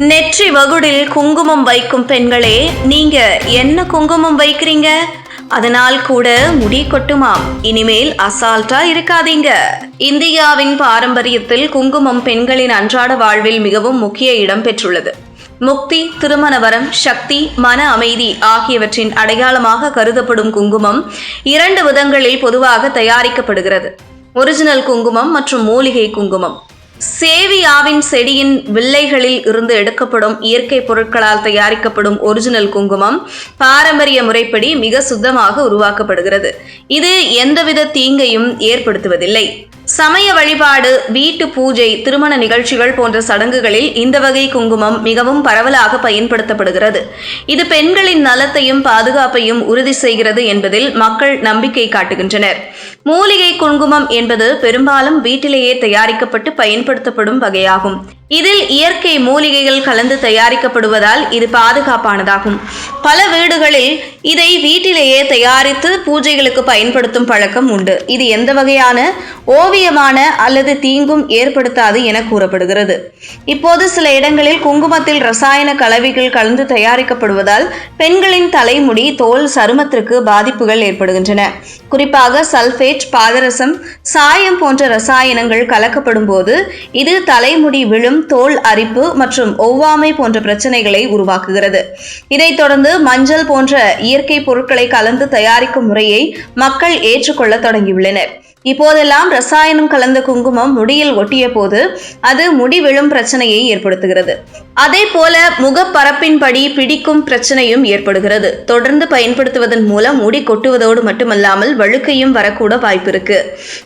நெற்றி வகுடில் குங்குமம் வைக்கும் பெண்களே நீங்க என்ன குங்குமம் வைக்கிறீங்க? அதனால் கூட முடி கொட்டுமாம். இனிமேல் அசால்ட்டா இருக்காதீங்க. இந்தியாவின் பாரம்பரியத்தில் குங்குமம் பெண்களின் அன்றாட வாழ்வில் மிகவும் முக்கிய இடம் பெற்றுள்ளது. முக்தி திருமண வரம் சக்தி மன அமைதி ஆகியவற்றின் அடையாளமாக கருதப்படும் குங்குமம் இரண்டு விதங்களில் பொதுவாக தயாரிக்கப்படுகிறது. ஒரிஜினல் குங்குமம் மற்றும் மூலிகை குங்குமம். சேவியாவின் செடியின் வில்லைகளில் இருந்து எடுக்கப்படும் இயற்கை பொருட்களால் தயாரிக்கப்படும் ஒரிஜினல் குங்குமம் பாரம்பரிய முறைப்படி மிக சுத்தமாக உருவாக்கப்படுகிறது. இது எந்தவித தீங்கையும் ஏற்படுத்துவதில்லை. சமய வழிபாடு வீட்டு பூஜை திருமண நிகழ்ச்சிகள் போன்ற சடங்குகளில் இந்த வகை குங்குமம் மிகவும் பரவலாக பயன்படுத்தப்படுகிறது. இது பெண்களின் நலத்தையும் பாதுகாப்பையும் உறுதி செய்கிறது என்பதில் மக்கள் நம்பிக்கை காட்டுகின்றனர். மூலிகை குங்குமம் என்பது பெரும்பாலும் வீட்டிலேயே தயாரிக்கப்பட்டு பயன்படுத்தப்படும் வகையாகும். இதில் இயற்கை மூலிகைகள் கலந்து தயாரிக்கப்படுவதால் இது பாதுகாப்பானதாகும். பல வீடுகளில் இதை வீட்டிலேயே தயாரித்து பூஜைகளுக்கு பயன்படுத்தும் பழக்கம் உண்டு. இது எந்த வகையான ஓவியமான அல்லது தீங்கும் ஏற்படுத்தாது என கூறப்படுகிறது. இப்போது சில இடங்களில் குங்குமத்தில் ரசாயன கலவைகள் கலந்து தயாரிக்கப்படுவதால் பெண்களின் தலைமுடி தோல் சருமத்திற்கு பாதிப்புகள் ஏற்படுகின்றன. குறிப்பாக சல்பேட் பாதரசம் சாயம் போன்ற ரசாயனங்கள் கலக்கப்படும் போது இது தலைமுடி விழும் தோல் அரிப்பு மற்றும் ஒவ்வாமை போன்ற பிரச்சனைகளை உருவாக்குகிறது. இதைத் தொடர்ந்து மஞ்சள் போன்ற இயற்கை பொருட்களை கலந்து தயாரிக்கும் முறையை மக்கள் ஏற்றுக்கொள்ள தொடங்கியுள்ளனர். இப்போதெல்லாம் ரசாயனம் கலந்த குங்குமம் முடியில் ஒட்டிய போது அது முடி விழும் பிரச்சனையை ஏற்படுத்துகிறது. அதே போல முகப்பரப்பின்படி பிடிக்கும் பிரச்சனையும் ஏற்படுகிறது. தொடர்ந்து பயன்படுத்துவதன் மூலம் முடி கொட்டுவதோடு மட்டுமல்லாமல் வழுக்கையும் வரக்கூட வாய்ப்பிருக்கு.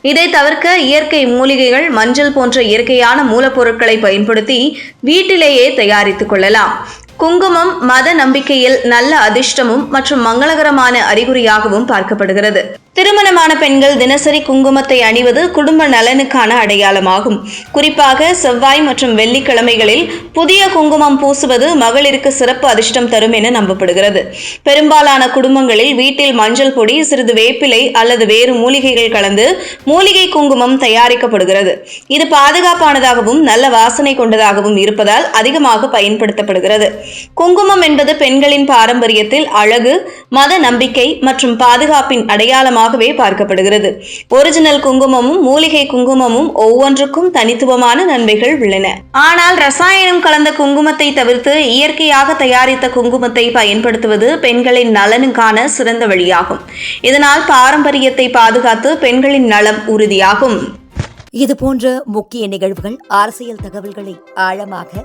இதை தவிர்க்க இயற்கை மூலிகைகள் மஞ்சள் போன்ற இயற்கையான மூலப்பொருட்களை பயன்படுத்தி வீட்டிலேயே தயாரித்துக் கொள்ளலாம். குங்குமம் மத நம்பிக்கையில் நல்ல அதிர்ஷ்டமும் மற்றும் மங்களகரமான அறிகுறியாகவும் பார்க்கப்படுகிறது. திருமணமான பெண்கள் தினசரி குங்குமத்தை அணிவது குடும்ப நலனுக்கான அடையாளமாகும். குறிப்பாக செவ்வாய் மற்றும் வெள்ளிக்கிழமைகளில் புதிய குங்குமம் பூசுவது மகளிருக்கு சிறப்பு அதிர்ஷ்டம் தரும் என நம்பப்படுகிறது. பெரும்பாலான குடும்பங்களில் வீட்டில் மஞ்சள் பொடி சிறிது வேப்பிலை அல்லது வேறு மூலிகைகள் கலந்து மூலிகை குங்குமம் தயாரிக்கப்படுகிறது. இது பாதுகாப்பானதாகவும் நல்ல வாசனை கொண்டதாகவும் இருப்பதால் அதிகமாக பயன்படுத்தப்படுகிறது. குங்குமம் என்பது பெண்களின் பாரம்பரியத்தில் அழகு மத நம்பிக்கை மற்றும் பாதுகாப்பின் அடையாளமாக குங்குமமாகவே பார்க்கப்படுகிறது. ஒரிஜினல் குங்குமமும் மூலிகை குங்குமமும் ஒவ்வொன்றுக்கும் தனித்துவமான நன்மைகள் உள்ளன. ஆனால் ரசாயனம் கலந்த குங்குமத்தை தவிர்த்து இயற்கையாக தயாரித்த குங்குமத்தை பயன்படுத்துவது பெண்களின் நலனுக்கான சிறந்த வழியாகும். இதனால் பாரம்பரியத்தை பாதுகாத்து பெண்களின் நலம் உறுதியாகும். இது போன்ற முக்கிய நிகழ்வுகள் அரசியல் தகவல்களை ஆழமாக